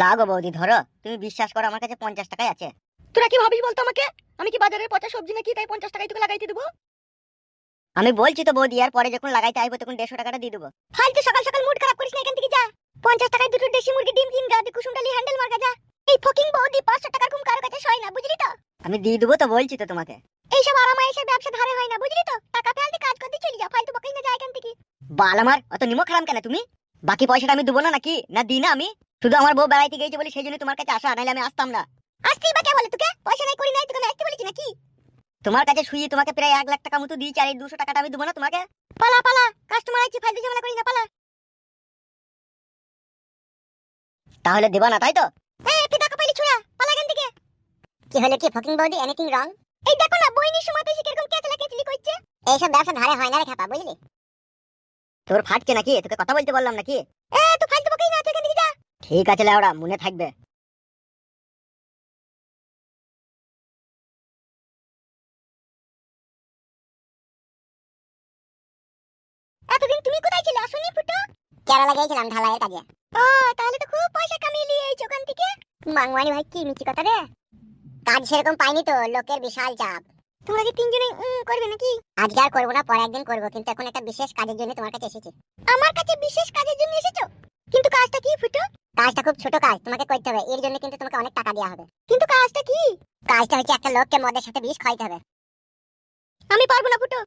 লাগো বৌদি, ধরো। তুমি বিশ্বাস করো, আমার কাছে পঞ্চাশ টাকাই আছে। তোরা কি ভাবিস বলতো আমাকে? আমি কি বাজারের পচা সবজি নাকি তাই পঞ্চাশ তোকে লাগাইতে দেবো? আমি বলছি তো বৌদি, আর পরে যখন লাগাইতে আইবো তখন দেড়শো টাকাটা দিয়ে দেবো। ফালতু সকাল সকাল মুড খারাপ করিস না এখান থেকে যা। পঞ্চাশ টাকায় দুটো দেশি মুরগি, ডিম কিন গা কুসুম ডালি হ্যান্ডেল মার্কা যা। এই ফকিং বৌদি, পাঁচশো টাকার কম কারও কাছে সয় না, বুঝলি তো? আমি দিয়ে দেবো তো, বলছি তো তোমাকে। এইসব আরামায় এসে ব্যবসা ধারে হয় না, বুঝলি তো? টাকা ফেলতে কাজ করতে চলে যা, ফালতু বকিস না যা এখান থেকে। বাল আমার, অত নিমক খারাম কেন তুমি? বাকি পয়সাটা আমি দেবো না নাকি? না দিই না আমি? শুধু আমার বউ বেড়াইতে গেছে বলে সেই জন্য তোমার কাছে আসা নাহলে আমি আসতাম না। আসতেই বা কে বলে তোকে? পয়সা নাই, করি নাই, তোকে আমি আসতে বলেছি নাকি? তোমার কাছে শুয়ে তোমাকে প্রায় এক লাখ টাকা মতো দিয়েছি আর এই দুশো টাকাটা আমি দেবো না তোমাকে? পালা পালা কাস্টমার আছে, ফালতু ঝামেলা করিস না, পালা। তাহলে দেবা না, তাই তো? এই টাকা পাইলি ছোড়া, পালা এখান থেকে। কি হলো, কি ফকিং বৌদি এনিথিং রং এই দেখো না বইনির সময় পেয়েছি কীরকম কেচলা কেচলি করছে। এইসব ব্যবসা ধারে হয় না রে খাপা বুঝলি? তোর ফাটছে নাকি? তোকে কথা বলতে বললাম নাকি? এ তো ফালতু বকিস না তুই এখান থেকে যা ঠিক আছে লেওড়া মনে থাকবে। এতদিন তুমি কোথায় ছিলে আসুনি ফুটো? কেরালা গিয়েছিলাম ঢালাইয়ের কাজে। ও তাহলে তো খুব পয়সা কামিয়ে নিয়ে ওখান থেকে। মাংমানি ভাই কি মিছি কথা রে। কাজ সেরকম পাইনি তো লোকের বিশাল চাপ। তোমরা কি তিনজনে করবে নাকি? আজকে আর করব না পরে একদিন করব কিন্তু এখন একটা বিশেষ কাজের জন্য তোমার কাছে এসেছি। আমার কাছে বিশেষ কাজের জন্য এসেছ? কিন্তু কাজটা কি ফুটো? কাজটা খুব ছোট কাজ তোমাকে করতে হবে। এর জন্য কিন্তু তোমাকে অনেক টাকা দেওয়া হবে। কিন্তু কাজটা কি? কাজটা হচ্ছে একটা লোককে মদের সাথে বিষ খাইতে হবে। আমি পারব না ফুটো।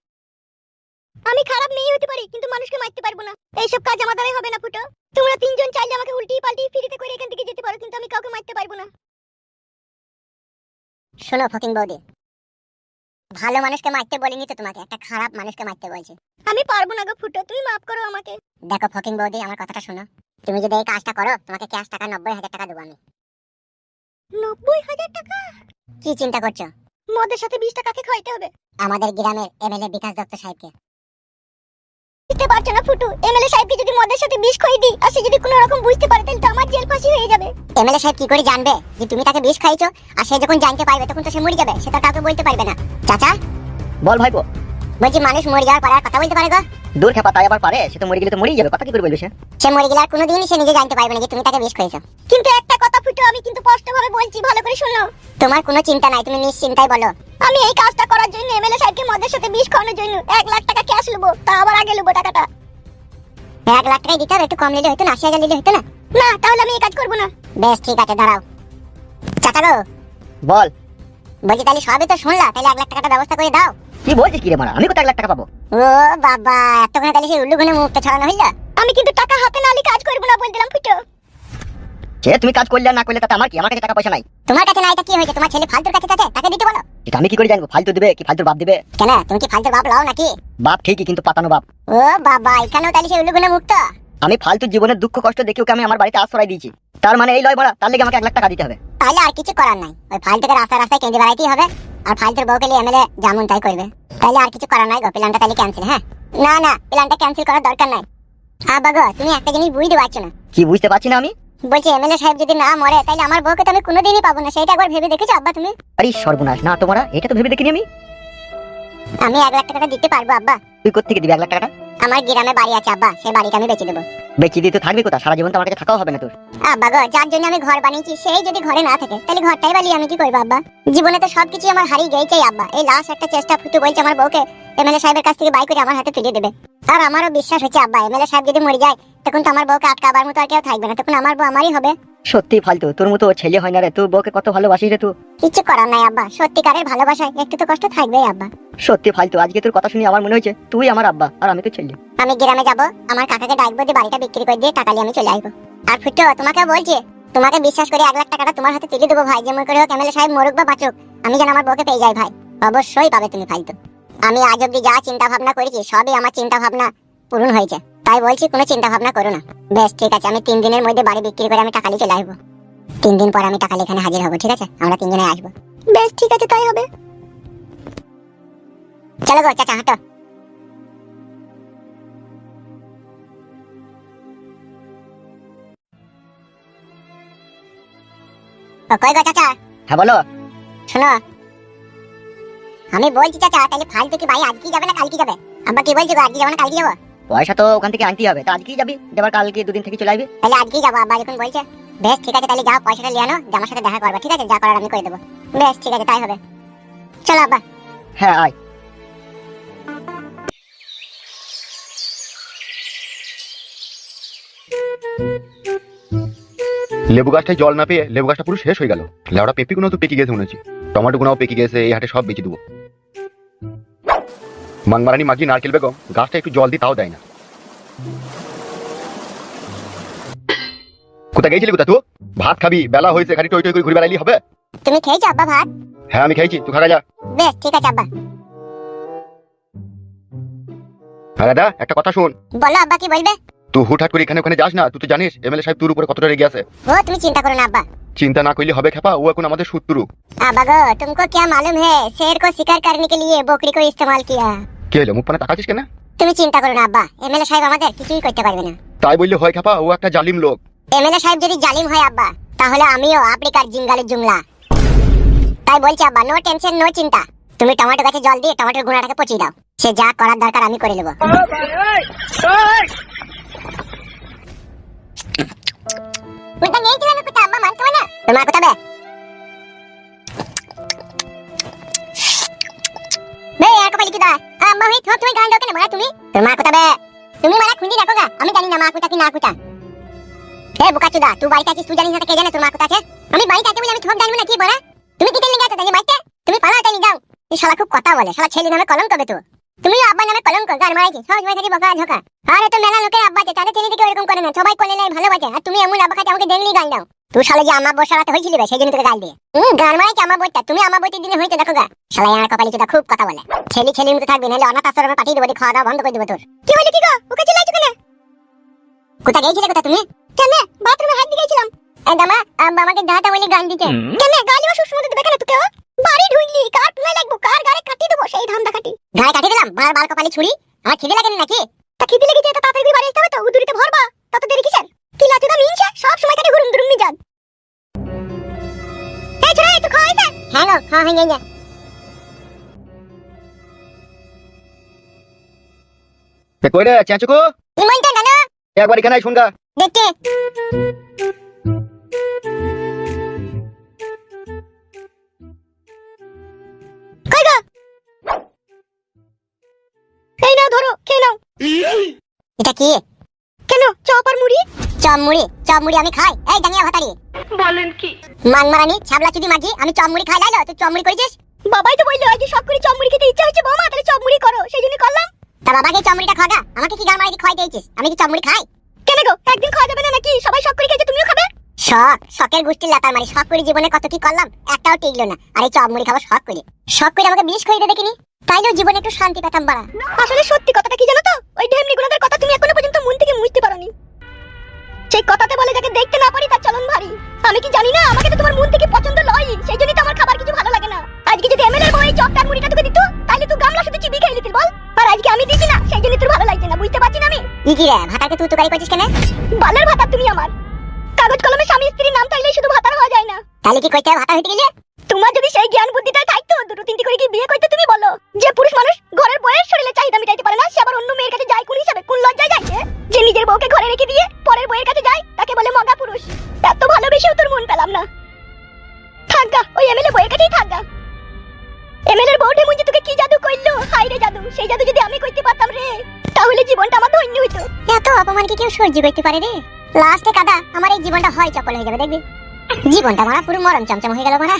আমি খারাপ মেয়ে হতে পারি কিন্তু মানুষকে মারতে পারব না। এইসব কাজ আমার দ্বারাই হবে না ফুটো। তোমরা তিনজন চাইলে আমাকে উল্টি পাল্টি ফিরিতে করে এখান থেকে যেতে পারো কিন্তু আমি কাউকে মারতে পারব না। শোনো ফকিং বৌদি। ভালো মানুষকে মারতে বলিনি তো তোমাকে একটা খারাপ মানুষকে মারতে বলছি। আমি পারব না গো ফুটো তুমি মাফ করো আমাকে। দেখো ফকিং বৌদি আমার কথাটা শোনো। তুমি যদি এই কাজটা করো তোমাকে ক্যাশ টাকা নব্বই হাজার টাকা দেবো আমি। নব্বই হাজার টাকা? কি চিন্তা করছ? মদের সাথে বিশ টাকাকে খাইতে হবে। আমাদের গ্রামের এমএলএ বিকাশ দত্ত সাহেবকে। বুঝতে পারছ না ফুটু এমএলএ সাহেবকে যদি মদের সাথে বিষ খাই দিই আর সে যদি কোনো রকম বুঝতে পারে তাহলে তো আমার জেল ফাঁসি হয়ে যাবে। এমএলএ সাহেব কি করে জানবে যে তুমি তাকে বিষ খাইছো আর সে যখন জানতে পারবে তখন তো সে মরে যাবে সে তো কাউকে বলতে পারবে না। চাচা? বল ভাইপো। বলছি মানুষ মরে যাওয়ার পরে আর কথা বলতে পারে গো। দূর খেপা তাই আবার পারে? সে তো মরে গেলে তো মরেই যাবে। কথা কি করে বলবে সে? সে মরে গেলে আর কোনোদিনই সে নিজে জানতে পারবে না যে তুমি তাকে বিষ খাইছো কিন্তু একটা কথা ফুটু আমি কিন্তু স্পষ্ট ভাবে বলছি ভালো করে শুনো। তোমার কোনো চিন্তা নাই তুমি নিশ্চিন্তাই বলো। আমি এই কাজটা করার জন্য এমএলএ সাহেবকে মদের সাথে বিষ খাওয়ানোর জন্য এক লাখ টাকা ক্যাশ নেব তা আবার আগে নেব টাকাটা। এক লাখ টাকাই দিতে হবে একটু কম নিলে হতো না আশি হাজার নিলে হতো না। না তাহলে আমি এই কাজ করব না। বেশ ঠিক আছে দাঁড়াও। চাচা গো বল। বলছি তাহলে সবই তো শুনলা তাহলে এক লাখ টাকাটা ব্যবস্থা করে দাও। কি বলছিস কি রে মারা? আমি কোথায় এক লাখ টাকা পাবো? ও বাবা এতক্ষণে তাহলে সেই উল্লু ঘুনে মুখটা ছড়ানো হইলা? আমি কিন্তু টাকা হাতে নালি কাজ করব না বলে দিলাম ফুটো। সে তুমি কাজ করলে না করলে তাতে আমার কি? আমার কাছে টাকা পয়সা নাই। তোমার কাছে না এটা কি হয়েছে? তোমার ছেলে ফালতুর কাছে আছে তাকে দিতে বলো। এটা আমি কি করে জানব? ফালতু দিবে কি? ফালতুর বাপ দিবে? কেন? তুমি কি ফালতুর বাপ লাও নাকি? বাপ ঠিকই কিন্তু পাতানো বাপ। ও বাবা এখানেও তাহলে সেই উল্লু ঘুনে মুক্ত আমি ফালতু জীবনের দুঃখ কষ্ট দেখে ওকে আমি আমার বাড়িতে আশ্রয় দিয়েছি। তার মানে এই লয় বড়া তার লেগে আমাকে এক লাখ টাকা দিতে হবে। তাহলে আর কিছু করার নাই। ওই ফালতুকে রাস্তায় রাস্তায় কেঁদে বেড়াইতেই হবে। আর ফালতুর বউকে এমএলএ যেমন তাই করবে। তাহলে আর কিছু করার নাই গো প্ল্যানটা তাহলে ক্যান্সেল হ্যাঁ? না না প্ল্যানটা ক্যান্সেল করার দরকার নাই। হ্যাঁ গো তুমি একটা জিনিস বুঝতে পারছ না। কি বুঝতে পারছি না আমি? বলছি এমএলএ সাহেব যদি না মরে তাহলে আমার বউকে তো আমি কোনোদিনই পাবো না সেটা একবার ভেবে দেখেছ আব্বা তুমি? আরে সর্বনাশ। না তোমরা এটা তো ভেবে দেখিনি আমি। আমি এক লাখ টাকা দিতে পারব আব্বা। তুই কোথেকে দিবি এক লাখ টাকাটা? আমার গ্রামে বাড়ি আছে আব্বা। সেই বাড়িটা আমি বেচে দেবো। বেঁচে দিয়ে তো থাকবি কোথা সারা জীবন তো আমার কাছে থাকাও হবে না তোর। আব্বা গো যার জন্য আমি ঘর বানিয়েছি সেই যদি ঘরে না থাকে তাহলে ঘরটাই বানিয়ে আমি কি করব আব্বা? জীবনে তো সবকিছু আমার হারিয়ে গেছেই আব্বা। এই লাস্ট একটা চেষ্টা ফুটু বলছে আমার বউকে এমএলএ সাহেবের কাছ থেকে বাই করে আমার হাতে তুলে দেবে। আর আমারও বিশ্বাস হচ্ছে আব্বা। এমএলএ সাহেব যদি মরে যায় তখন তো আমার বউকে আটকাবার মতো আর কেউ থাকবে না তখন আমার বউ আমারই হবে। সত্যি ফালতু তোর মতো ছেলে হয় না রে তুই বউকে কত ভালোবাসিস রে তুই? কিছু করার নাই আব্বা সত্যিকারের ভালোবাসায় একটু তো কষ্ট থাকবেই আব্বা। সত্যি ফালতু আজকে তোর কথা শুনে আমার মনে হয়েছে তুই আমার আব্বা আর আমি তো ছেলে। আমি গ্রামে যাব আমার কাকাকে ডাকবো দিয়ে বাড়িটা বিক্রি করে দিয়ে টাকা নিয়ে আমি চলে আসব। আর ফুটো তোমাকে বলছি তোমাকে বিশ্বাস করে এক লাখ টাকাটা তোমার হাতে তুলে দেবো ভাই যেমন করে হোক এমএলএ সাহেব মরুক বা বাঁচুক আমি যেন আমার বউকে পেয়ে যাই ভাই। অবশ্যই পাবে তুমি ফালতু। আমি আজ অব্দি যা চিন্তা ভাবনা করেছি সবই আমার চিন্তা ভাবনা পূরণ হয়েছে। তাই বলছি কোনো চিন্তা ভাবনা করো না। বেশ ঠিক আছে আমি তিন দিনের মধ্যে বাড়ি বিক্রি করে আমি টাকা নিয়ে চলে আসব। তিন দিন পর আমি টাকা নিয়ে এখানে হাজির হব ঠিক আছে? আমরা তিনজনে আসব। বেশ ঠিক আছে তাই হবে। চলো গো চাচা হাঁটো। কই গো চাচা? হ্যাঁ বলো। শোনো। আমি বলছি চাচা তাহলে ফালতু কি ভাই আজকে যাবে না কালকে যাবে? আব্বা কি বলছো গো আজকে যাব না কালকে যাব? পয়সা তো ওখান থেকে আনতেই হবে। তা আজকেই যাবি? এবার কালকে দুদিন থেকে চলে আসবি? তাহলে আজকেই যাব আব্বা যখন বলছে বেশ ঠিক আছে তাহলে যাও পয়সাটা নিয়ে আনো আমার সাথে দেখা করবে ঠিক আছে? যা করার আমি করে দেবো। বেশ ঠিক আছে তাই হবে। চলো আব্বা। হ্যাঁ আয়। লেবু গাছটায় জল না পেয়ে লেবু গাছটা পুরো শেষ হয়ে গেল। লেবুটা পেঁপি গুলো তো পেকে গেছে মনে হচ্ছে। টমেটো গুনাও পেকে গেছে এই হাটে সব বেঁচে দেবো। মাংমারানি মাগি নারকেল বেগম গাছটা একটু জল দিই তাও দেয় না কোথা গেছিলি কোথা তুই ভাত খাবি বেলা হয়েছে খালি টই টই করে ঘুরে বেড়াইলি হবে তুমি খেয়েছো আব্বা ভাত হ্যাঁ আমি খাইছি তুই খাগা যা বেশ ঠিক আছে আব্বা হ্যাঁ দাদা একটা কথা শোন বলো আব্বা কি বলবে তুই হুটহাট করে এখানে ওখানে যাস না তুই তো জানিস এমএলএ সাহেব তোর উপরে কতটা রেগে আছে ও তুমি চিন্তা করো না अब्बा চিন্তা না করলে হবে খেপা ও এখন আমাদের শত্রু अब्बा गो तुमको क्या मालूम है शेर को शिकार करने के लिए बकरी को इस्तेमाल किया কে মুখ পানে তাকাচ্ছিস কেন? তুমি চিন্তা করো না আব্বা। এমএলএ সাহেব আমাদের কিছুই করতে পারবে না। তাই বললে হয় খেপা ও একটা জালিম লোক। এমএলএ সাহেব যদি জালিম হয় আব্বা তাহলে আমিও আফ্রিকার জিঙ্গালের জুংলা তাই বলছি আব্বা নো টেনশন নো চিন্তা। তুমি টমেটো গাছে জল দিয়ে টমেটোর গুঁড়াটাকে পচিয়ে দাও। সে যা করার দরকার আমি করে নেব। কোথা গিয়েছিলাম কোথা আব্বা? মানতো না? তোমার কোথা হই থো তুমি গান দাও কেন? মারা তুমি। তোমার কোথা বে। তুমি মারা খুঁজি দেখো গা। আমি জানি না মা কোথা কি, না কোথা। এ বোকা চুদা, তুই বাড়িতে আছিস, তুই জানিস না কে জানে তোর মা কোথা আছে? আমি বাড়িতে আছি বলে আমি থোক জানব না কি বলা? তুমি কি তেলি গেছো তাহলে বাড়িতে? তুমি পালা তাহলে, যাও। এই শালা খুব কথা বলে, শালা ছেলে নামে কলঙ্ক বে তো। তুমি আব্বা নামে কলঙ্ক, গান মারাইছি সব সময় থাকি বকা ঝোকা। আরে তো মেলা লোকের আব্বা আছে, তাদের ছেলে দিকে এরকম করে না। সবাই কোলে নাই ভালোবাসে। আর তুমি এমন আব্বা খাতে আমাকে দেখলি, গান দাও। তুই শালা যে আমার হয়েছিল সেই জন্য তোকে গাল দিয়ে। হুম গান মারাইছি আমার বইটা তুমি আমার দিনে হইতে দেখো গা। শালা আমার কপালি চুদা খুব কথা বলে। ছেলে ছেলে মতো থাকবি নাহলে অনাথ আশ্রমে পাঠিয়ে দেবো খাওয়া দাওয়া বন্ধ করে দেবো তোর। কি হলো কি গো? ওকে চিল্লাইছো কেন? কোথা গেছিলে কোথা তুমি? কেন? বাথরুমে হাত দিয়ে গেছিলাম। দামা আমাকে দাঁতা বলে গান দিতে। কেন? গালি বা সুসমত দেবে কেন তোকে বাড়ি ঢুকলি কার টুনা লাগবো কার গাড়ি কাটি দেবো সেই ধান্দা কাটি। গায়ে কাটি দিলাম বার বার কপালি ছুরি। আমার খিদে লাগে নাকি? তা খিদে লেগেছে তো তাড়াতাড়ি বাড়ি আসতে হবে তো উদুরিতে ভরবা। তত দেরি কিসের কি সব সময় কাটে ঘুরুম দুরুম মিজান এই ছোড়া একটু খাওয়া হয়েছে? হ্যাঁ গো খাওয়া হয়ে গেছে। এ কই রে চেঁচুকু নিমন্ত্রণ জানো একবার এখানে শুনগা। দেখতে। কই গো? এই নাও ধরো খেয়ে নাও। এটা কি? চপ মুড়ি চপ মুড়ি আমি খাই। এই ডাঙ্গিয়া ভাতারি। বলেন কি? মানমারানি ছাবলা চুদি মাঝি আমি চপ মুড়ি খাই লাইলো? তুই চপ মুড়ি করেছিস? বাবাই তো বলল আজ সব করে চপ মুড়ি খেতে ইচ্ছা হচ্ছে বৌমা তাহলে চপ মুড়ি করো সেই জন্য করলাম। তা বাবাকে চপ মুড়িটা খাওয়া আমাকে কি গান মারাই খাই দিয়েছিস আমি কি চপ মুড়ি খাই? কেন গো একদিন খাওয়া যাবে না নাকি? সবাই সব করে খেয়েছে তুমিও খাবে? শখ শখের গোষ্ঠীর লাতার মারি। শখ করে জীবনে কত কি করলাম একটাও টিকলো না। আর এই চপ মুড়ি খাব শখ করে। শখ করে আমাকে বিষ করে দেবে কিনি তাইলেও জীবনে একটু শান্তি পেতাম বাড়া। আসলে সত্যি কথাটা কি জানো তো? ওই ঢেমনি গুণাদের কথা তুমি এখনও পর্যন্ত মন থেকে মুছতে পারোনি। সেই কথাতে বলে যাকে দেখতে না পারি তার চলন ভারী। আমি কি জানি না আমাকে তো তোমার মন থেকে পছন্দ নয় সেই জন্যই তো আমার খাবার কিছু ভালো লাগে না। আজকে যদি এমএলএর বউ এই চপটার মুড়িটা তোকে দিত তাহলে তুই গামলা শুধু চিবি খেয়ে নিতিস বল। আর আজকে আমি দিছি না সেই জন্য তোর ভালো লাগছে না বুঝতে পারছি না আমি। কি কি রে ভাতাকে তুই তুকারি করছিস কেন? বালের ভাতা তুমি আমার। কাগজ কলমে স্বামী স্ত্রীর নাম থাকলে শুধু ভাতার হওয়া যায় না। তাহলে কি কইতে ভাতা হইতে গেলে? তোমার যদি সেই জ্ঞান বুদ্ধিটা থাকতো দুটো তিনটি করে কি বিয়ে করতে তুমি বলো? যে পুরুষ মানুষ ঘরের বউয়ের শরীরে চাহিদা মিটাইতে পারে না, সে আবার অন্য মেয়ের কাছে যায় কোন হিসাবে, কোন লজ্জায় যায় যে নিজের বউকে ঘরে রেখে দিয়ে পরের বউয়ের কাছে যায়, তাকে বলে মগা পুরুষ। এত ভালোবেসেও তোর মন পেলাম না। থাকগা ওই এমএলএ বউয়ের কাছেই থাকগা এমএলএর বউটে মুঞ্জি তোকে কি জাদু করল? হাই রে জাদু, সেই জাদু যদি আমি করতে পারতাম রে, তাহলে জীবনটা আমার ধন্য হইতো। এত অপমান কি কেউ সহ্য করতে পারে রে? লাস্টে কাদা, আমার এই জীবনটা হয় চপল হয়ে যাবে, দেখবি? জীবনটা মারা পুরো মরণ চমচম হয়ে গেল মারা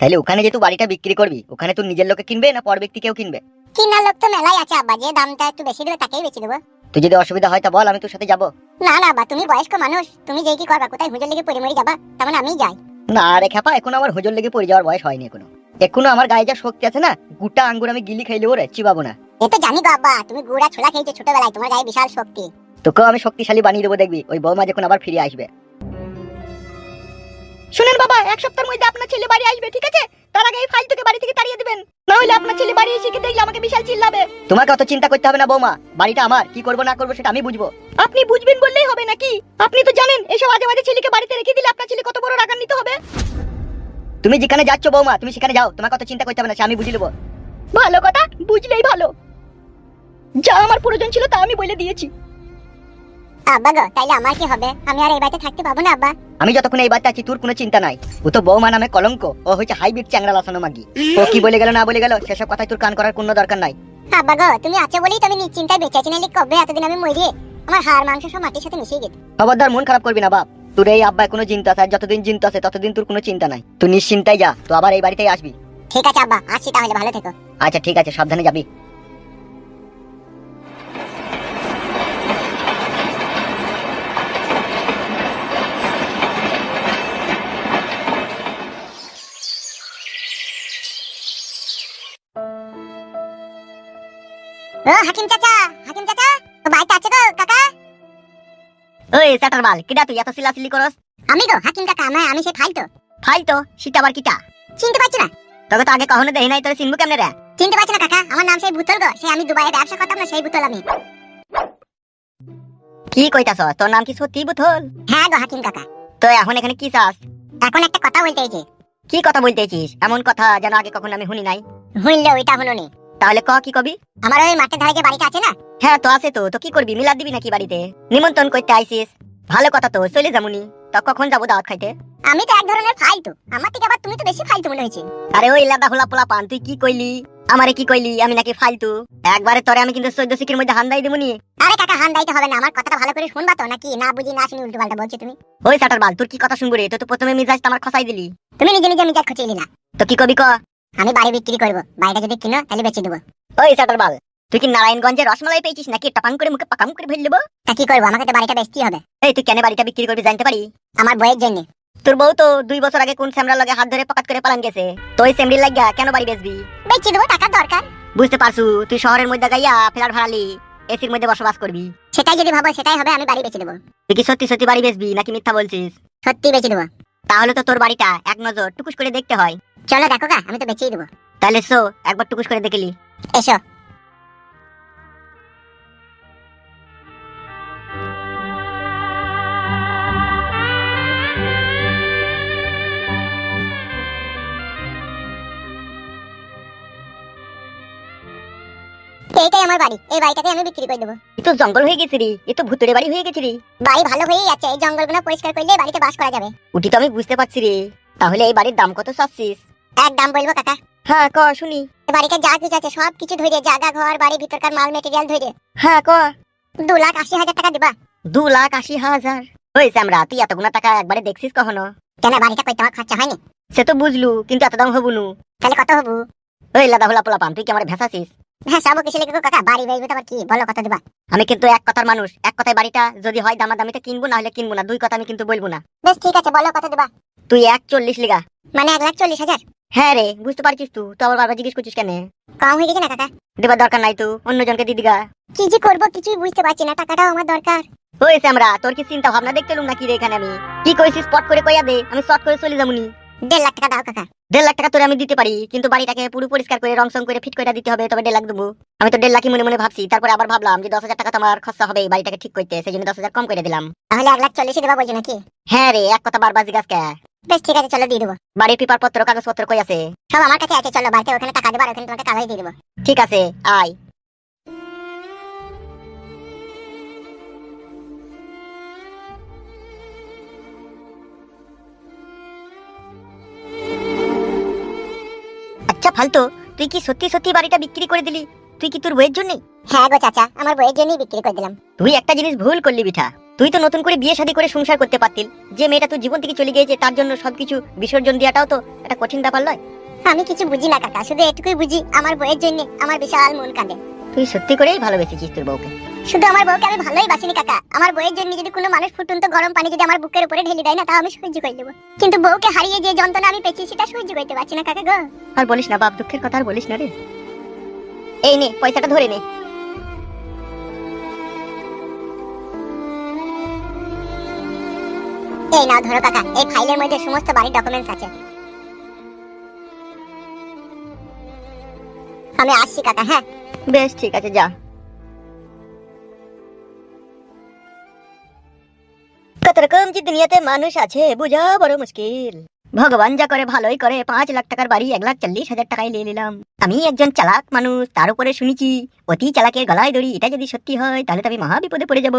তাহলে ওখানে যে তুই বাড়িটা বিক্রি করবি ওখানে তুই নিজের লোকে কিনবে না পর ব্যক্তি কেউ কিনবে? কিনার লোক তো মেলাই আছে আব্বা। যে দামটা একটু বেশি দেবে তাকেই বেশি দেবো। তুই যদি অসুবিধা হয় তা বল আমি তোর সাথে যাব। না না আব্বা তুমি বয়স্ক মানুষ। তুমি যেই কি করবা কোথায় হুজুর লেগে পড়ে মরে যাবা তেমন আমি যাই। না রে খেপা এখন আমার হোজল লেগে পড়ে যাওয়ার বয়স হয়নি এখনও। এখনও আমার গায়ে যা শক্তি আছে না গুটা আঙ্গুর আমি গিলি খাইলেও রে চিবাবো না। এ তো জানি গো আব্বা তুমি গুড়া ছোলা খেয়েছো ছোটবেলায় তোমার গায়ে বিশাল শক্তি। তোকেও আমি শক্তিশালী বানিয়ে দেবো দেখবি ওই বৌমা যখন আবার ফিরে আসবে। শুনেন বাবা এক সপ্তাহের মধ্যে আপনার ছেলে বাড়ি আসবে ঠিক আছে? তার আগে এই ফাইলটাকে বাড়ি থেকে তাড়িয়ে দিবেন। না হলে আপনার ছেলে বাড়ি এসে কি দেখলে আমাকে বিশাল চিল্লাবে। তোমাকে অত চিন্তা করতে হবে না বৌমা। বাড়িটা আমার। কি করব না করব সেটা আমি বুঝব। আপনি বুঝবেন বললেই হবে নাকি? আপনি তো জানেন এসব আজে বাজে ছেলেকে বাড়িতে রেখে দিলে আপনার ছেলে কত বড় রাগান্বিত হবে। তুমি যেখানে যাচ্ছ বৌমা তুমি সেখানে যাও। তোমাকে অত চিন্তা করতে হবে না সে আমি বুঝে নেব। ভালো কথা বুঝলেই ভালো। যা আমার প্রয়োজন ছিল তা আমি বলে দিয়েছি। আব্বা গো তাইলে আমার কি হবে? আমি আর এই বাড়িতে থাকতে পাবো না আব্বা? আমি যতক্ষণ এই বাড়িতে আছি তোর কোনো চিন্তা নাই। ও তো বৌমা নামে কলঙ্ক ও হচ্ছে হাইব্রিড চ্যাংরা লাসানো মাগি। ও কি বলে গেল না বলে গেল সেসব কথাই তোর কান করার কোনো দরকার নাই। আব্বা গো তুমি আছো বলেই তো আমি নিশ্চিন্তায় বেঁচে আছি নাহলে কবে এতদিন আমি মরি আমার হাড় মাংস সব মাটির সাথে মিশিয়ে গেছে খবরদার মন খারাপ করবি না বাপ। তোর এই আব্বায় কোনো চিন্তা আছে যতদিন চিন্তা আছে ততদিন তোর কোনো চিন্তা নাই। তুই নিশ্চিন্তায় যা তো আবার এই বাড়িতেই আসবি। ঠিক আছে আব্বা আসছি তাহলে ভালো থেকো। আচ্ছা ঠিক আছে সাবধানে যাবি। ও হাকিম চাচা হাকিম চাচা বাড়িতে আছে গো কাকা? ওই স্যাটার বাল কিডা তুই এত সিলাসিলি করস? আমি গো হাকিম কাকা আমি আমি সে ফাইল তো ফাইল তো সেটা আবার কিটা? চিনতে পারছি না। তোকে তো আগে কখনো দেখি নাই তোর চিনবো কেমনে রে? চিনতে পারছি না কাকা আমার নাম সেই ভূতল গো সে আমি দুবাইয়ে ব্যবসা করতাম না সেই ভূতল আমি। কি কইতাছ তোর নাম কি সত্যি বুথল হ্যাঁ গো হাকিম কাকা। তো এখন এখানে কি চাস? এখন একটা কথা বলতে কি কথা বলতেছিস এমন কথা যেন আগে কখনো আমি শুনি নাই। হইলে ওইটা হলো নি তাহলে ক কি কবি? আমার ওই মাঠের ধারে যে বাড়িটা আছে না? হ্যাঁ তো আছে তো। তো কি করবি? মিলাদ দিবি নাকি বাড়িতে? নিমন্ত্রণ করতে আইসিস। ভালো কথা তো চলে যামুনি। তো কখন যাব দাওয়াত খাইতে? আমি তো এক ধরনের ফালতু। আমার থেকে আবার তুমি তো বেশি ফালতু মনে হয়েছে। আরে ওই লাদা হোলা পোলা পান তুই কি কইলি? আমারে কি কইলি? আমি নাকি ফালতু। একবারে তোরে আমি কিন্তু চোদ্দ শিখের মধ্যে হান্দাই দেবনি আরে কাকা হান দাইতে হবে না। আমার কথাটা ভালো করে শুনবা তো নাকি না বুঝি না শুনি উল্টো পাল্টা বলছো তুমি? ওই সাটার বাল তোর কি কথা শুনব রে? তো তো প্রথমে মিজাজ আমার খসাই দিলি। তুমি নিজে নিজে মিজাজ খুঁচিয়ে নিলা। তো কি কবি ক? আমি বাড়ি বিক্রি করব বাড়িটা যদি কিনো তাহলে বেচে দেবো। ওই সাটার বাল তুই কি নারায়ণগঞ্জে রসমালাই পেয়েছিস নাকি টাপাং করে মুখে পাকাম করে ফেল দেবো তা কি করব আমাকে তো বাড়িটা বেচতেই হবে। এই তুই কেন বাড়িটা বিক্রি করবি জানতে পারি? আমার বইয়ের জন্য। তোর বউ তো দুই বছর আগে কোন স্যামরা লগে হাত ধরে পকাত করে পালান গেছে। তো ওই স্যামরির লাগিয়া কেন বাড়ি বেচবি? বেচে দেবো টাকার দরকার। বুঝতে পারছু তুই শহরের মধ্যে গাইয়া ফ্ল্যাট ভাড়ালি এসির মধ্যে বসবাস করবি। সেটাই যদি ভাবো সেটাই হবে আমি বাড়ি বেচে দেবো। তুই কি সত্যি সত্যি বাড়ি বেচবি নাকি মিথ্যা বলছিস? সত্যি বেচে দেবো। তাহলে তো তোর বাড়িটা এক নজর টুকুস করে দেখতে হয়। চলো দেখো গা আমি তো বেচেই দেবো। তাহলে সো একবার টুকুস করে দেখলি এসো। এইটাই আমার বাড়ি এই বাড়িটাকে আমি বিক্রি করে দেবো। এ তো জঙ্গল হয়ে গেছে রে এ তো ভুতুরে বাড়ি হয়ে গেছে রে। বাড়ি ভালো হয়েই যাচ্ছে এই জঙ্গলগুলো পরিষ্কার করলে বাড়িতে বাস করা যাবে। উঠি তো আমি বুঝতে পারছি রে। তাহলে এই বাড়ির দাম কত চাচ্ছিস? এক দাম বলব কাকা? হ্যাঁ ক শুনি। বাড়িতে যা কিছু আছে সব কিছু ধরে জায়গা ঘর বাড়ি ভিতরকার মাল মেটেরিয়াল ধরে হ্যাঁ ক। দু লাখ আশি হাজার টাকা দিবা। দু লাখ আশি হাজার। ওই স্যামরা তুই এতগুলো টাকা একবারে দেখছিস কখনো? কেন বাড়িটা করতে আমার খরচা হয়নি? সে তো বুঝলু কিন্তু এত দাম হবুনু তাহলে কত হবু? ওই লাদা হোলা পোলা পান তুই কি আমার ভেসাছিস? হ্যাঁ সব কিসে লেগে কাকা বাড়ি বেচবো তো আবার কি? বলো কত দিবা? আমি কিন্তু এক কথার মানুষ এক কথায় বাড়িটা যদি হয় দামা দামিতে কিনবো না হলে কিনবো না দুই কথা আমি কিন্তু বলব না। বেশ ঠিক আছে বলো কত দিবা? তুই এক চল্লিশ লিগা। মানে এক লাখ চল্লিশ হাজার? হ্যাঁ রে বুঝতে পারছিস তুই তো আবার বারবার জিজ্ঞেস করছিস কেন? কম হয়ে গেছে না কাকা? দেবার দরকার নাই তো অন্যজনকে দিদিগা কি যে করব কিছুই বুঝতে পারছি না টাকাটাও আমার দরকার। ওই স্যামরা তোর কি চিন্তা ভাবনা দেখতে লুম নাকি রে এখানে আমি? কি কইছিস স্পট করে কইয়া দে আমি শর্ট করে চলে যাবনি দেড় লাখ টাকা দাও কাকা। দেড় লাখ টাকা তোরে আমি দিতে পারি কিন্তু বাড়িটাকে পুরো পরিষ্কার করে রং সং করে ফিট করে দিতে হবে তবে দেড় লাখ দেবো। আমি তো দেড় লাখই মনে মনে ভাবছি তারপরে আবার ভাবলাম যে দশ হাজার টাকা তো আমার খরচা হবে এই বাড়িটাকে ঠিক করতে সেই জন্য দশ হাজার কম করে দিলাম। তাহলে এক লাখ চল্লিশে দেবা বলছো নাকি? হ্যাঁ রে এক কথা বারবার জিজ্ঞাসা বেশ ঠিক আছে চলো দিয়ে দেবো। বাড়ির পেপার পত্র কাগজ পত্র কই আছে? সব আমার কাছে আছে চলো বাড়িতে ওখানে টাকা দেবো আর ওখানে তোমাকে কাগজ দিয়ে দেবো। ঠিক আছে আয়। আচ্ছা ফালতু তুই কি সত্যি সত্যি বাড়িটা বিক্রি করে দিলি? তুই কি তোর বইয়ের জন্যই? হ্যাঁ গো চাচা আমার বইয়ের জন্যই বিক্রি করে দিলাম। তুই একটা জিনিস ভুল করলি বিঠা। তুই তো নতুন করে বিয়ে শাদী করে সংসার করতে পারতিল। যে মেয়েটা তোর জীবন থেকে চলে গিয়েছে তার জন্য সবকিছু বিসর্জন দেওয়াটাও তো একটা কঠিন ব্যাপার নয় আমি কিছু বুঝি না কাকা শুধু এটুকুই বুঝি আমার বইয়ের জন্য আমার বিশাল মন কাঁদে। তুই সত্যি করেই ভালোবেসেছিস তোর বউকে। শুধু আমার বউকে আমি ভালোই বাসিনি কাকা। আমার বইয়ের জন্য যদি কোনো মানুষ ফুটন্ত গরম পানি যদি আমার বুকের উপরে ঢেলে দেয় না তাও আমি সহ্য করে দেবো। কিন্তু বউকে হারিয়ে যে যন্ত্রণা আমি পেয়েছি সেটা সহ্য করতে পারছি না কাকা গো। আর বলিস না বাপ দুঃখের কথা আর বলিস না রে। এই নে পয়সাটা ধরে নে। এই নাও, ধরো কাকা, এই ফাইলের মধ্যে সমস্ত বাড়ির ডকুমেন্টস আছে। আমি আসছি কাকা হ্যাঁ? বেশ, ঠিক আছে, যা। কত রকম যে দুনিয়াতে মানুষ আছে, বোঝা বড় মুশকিল। ভগবান যা করে, ভালোই করে। পাঁচ লাখ টাকার বাড়ি, এক লাখ চল্লিশ হাজার টাকায় নিয়ে নিলাম। আমি একজন চালাক মানুষ, তার উপরে শুনেছি, অতি চালাকের গলায় দড়ি, এটা যদি সত্যি হয়, তাহলে তো আমি মহা বিপদে পড়ে যাব।